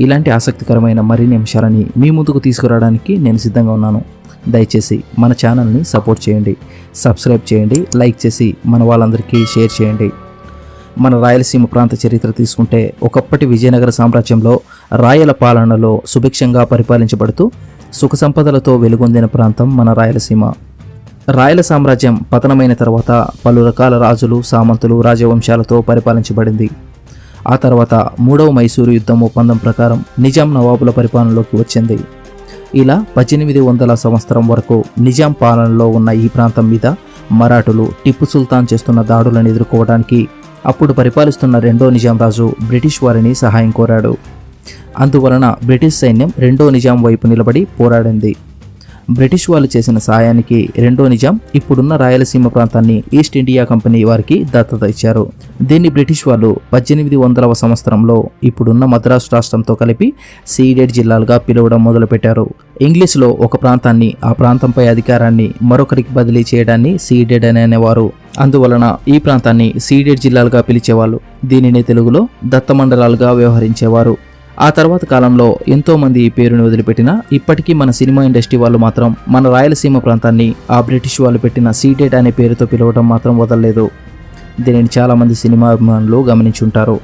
ఇలాంటి ఆసక్తికరమైన మరిన్ని అంశాలని మీ ముందుకు తీసుకురావడానికి నేను సిద్ధంగా ఉన్నాను. దయచేసి మన ఛానల్ని సపోర్ట్ చేయండి. సబ్స్క్రైబ్ చేయండి. లైక్ చేసి మన వాళ్ళందరికీ షేర్ చేయండి. మన రాయలసీమ ప్రాంత చరిత్ర తీసుకుంటే ఒకప్పటి విజయనగర సామ్రాజ్యంలో రాయల పాలనలో సుభిక్షంగా పరిపాలించబడుతూ సుఖ సంపదలతో వెలుగొందిన ప్రాంతం మన రాయలసీమ. రాయల సామ్రాజ్యం పతనమైన తర్వాత పలు రకాల రాజులు సామంతులు రాజవంశాలతో పరిపాలించబడింది. ఆ తర్వాత మూడవ మైసూరు యుద్ధం ఒప్పందం ప్రకారం నిజాం నవాబుల పరిపాలనలోకి వచ్చింది. ఇలా పద్దెనిమిది వందల సంవత్సరం వరకు నిజాం పాలనలో ఉన్న ఈ ప్రాంతం మీద మరాఠులు టిప్పు సుల్తాన్ చేస్తున్న దాడులను ఎదుర్కోవడానికి అప్పుడు పరిపాలిస్తున్న రెండో నిజాం రాజు బ్రిటిష్ వారిని సహాయం కోరాడు. అందువలన బ్రిటిష్ సైన్యం రెండో నిజాం వైపు నిలబడి పోరాడింది. బ్రిటిష్ వాళ్ళు చేసిన సాయానికి రెండో నిజాం ఇప్పుడున్న రాయలసీమ ప్రాంతాన్ని ఈస్ట్ ఇండియా కంపెనీ వారికి దత్తత ఇచ్చారు. దీన్ని బ్రిటిష్ వాళ్ళు పద్దెనిమిది వందలవ సంవత్సరంలో ఇప్పుడున్న మద్రాసు రాష్ట్రంతో కలిపి సీడెడ్ జిల్లాలుగా పిలవడం మొదలుపెట్టారు. ఇంగ్లీష్లో ఒక ప్రాంతాన్ని ఆ ప్రాంతంపై అధికారాన్ని మరొకరికి బదిలీ చేయడాన్ని సీడెడ్ అని అనేవారు. అందువలన ఈ ప్రాంతాన్ని సీడెడ్ జిల్లాలుగా పిలిచేవాళ్ళు. దీనిని తెలుగులో దత్తమండలాలుగా వ్యవహరించేవారు. ఆ తర్వాత కాలంలో ఎంతోమంది ఈ పేరుని వదిలిపెట్టినా ఇప్పటికీ మన సినిమా ఇండస్ట్రీ వాళ్ళు మాత్రం మన రాయలసీమ ప్రాంతాన్ని ఆ బ్రిటిష్ వాళ్ళు పెట్టిన సీటెడ్ అనే పేరుతో పిలవడం మాత్రం వదలలేదు. దీనిని చాలామంది సినిమా అభిమానులు గమనించుంటారు.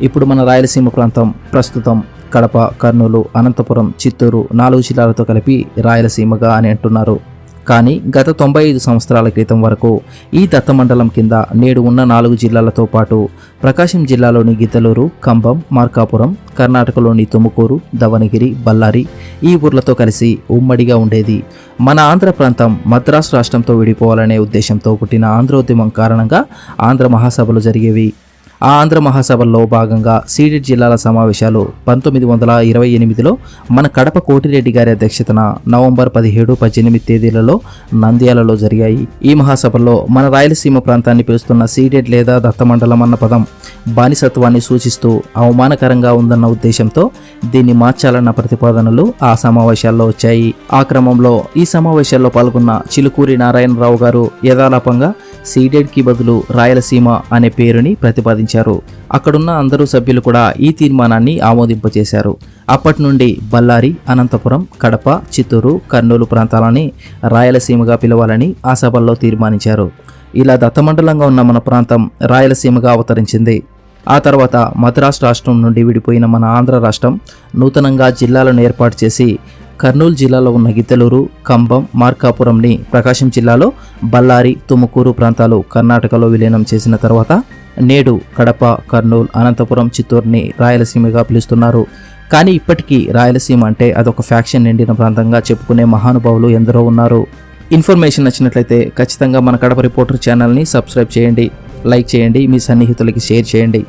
ఇప్పుడు మన రాయలసీమ ప్రాంతం ప్రస్తుతం కడప కర్నూలు అనంతపురం చిత్తూరు నాలుగు జిల్లాలతో కలిపి రాయలసీమగా అని అంటున్నారు. కానీ గత తొంభై ఐదు సంవత్సరాల క్రితం వరకు ఈ దత్తమండలం కింద నేడు ఉన్న నాలుగు జిల్లాలతో పాటు ప్రకాశం జిల్లాలోని గిద్దలూరు కంబం మార్కాపురం కర్ణాటకలోని తుముకూరు దవనగిరి బళ్ళారి ఈ ఊర్లతో కలిసి ఉమ్మడిగా ఉండేది. మన ఆంధ్ర ప్రాంతం మద్రాసు రాష్ట్రంతో విడిపోవాలనే ఉద్దేశంతో పుట్టిన ఆంధ్రోద్యమం కారణంగా ఆంధ్ర మహాసభలు జరిగేవి. ఆంధ్ర మహాసభల్లో భాగంగా సీడెడ్ జిల్లాల సమావేశాలు పంతొమ్మిది వందల ఇరవై ఎనిమిదిలో మన కడప కోటిరెడ్డి గారి అధ్యక్షతన నవంబర్ పదిహేడు పద్దెనిమిది తేదీలలో నంద్యాలలో జరిగాయి. ఈ మహాసభల్లో మన రాయలసీమ ప్రాంతాన్ని పిలుస్తున్న సీడెడ్ లేదా దత్తమండలం అన్న పదం బానిసత్వాన్ని సూచిస్తూ అవమానకరంగా ఉందన్న ఉద్దేశంతో దీన్ని మార్చాలన్న ప్రతిపాదనలు ఆ సమావేశాల్లో వచ్చాయి. ఆ క్రమంలో ఈ సమావేశాల్లో పాల్గొన్న చిలుకూరి నారాయణరావు గారు యథాలాపంగా సీడెడ్కి బదులు రాయలసీమ అనే పేరుని ప్రతిపాదించారు. అక్కడున్న అందరూ సభ్యులు కూడా ఈ తీర్మానాన్ని ఆమోదింపజేశారు. అప్పటి నుండి బళ్ళారి అనంతపురం కడప చిత్తూరు కర్నూలు ప్రాంతాలని రాయలసీమగా పిలవాలని ఆ సభల్లో తీర్మానించారు. ఇలా దత్తమండలంగా ఉన్న మన ప్రాంతం రాయలసీమగా అవతరించింది. ఆ తర్వాత మద్రాసు రాష్ట్రం నుండి విడిపోయిన మన ఆంధ్ర రాష్ట్రం నూతనంగా జిల్లాలను ఏర్పాటు చేసి కర్నూలు జిల్లాలో ఉన్న గిద్దలూరు కంబం మార్కాపురంని ప్రకాశం జిల్లాలో బళ్ళారి తుముకూరు ప్రాంతాలు కర్ణాటకలో విలీనం చేసిన తర్వాత నేడు కడప కర్నూలు అనంతపురం చిత్తూరుని రాయలసీమగా పిలుస్తున్నారు. కానీ ఇప్పటికీ రాయలసీమ అంటే అదొక ఫ్యాక్షన్ నిండిన ప్రాంతంగా చెప్పుకునే మహానుభావులు ఎందరో ఉన్నారు. ఇన్ఫర్మేషన్ నచ్చినట్లయితే ఖచ్చితంగా మన కడప రిపోర్టర్ ఛానల్ని సబ్స్క్రైబ్ చేయండి లైక్ చేయండి మీ సన్నిహితులకి షేర్ చేయండి.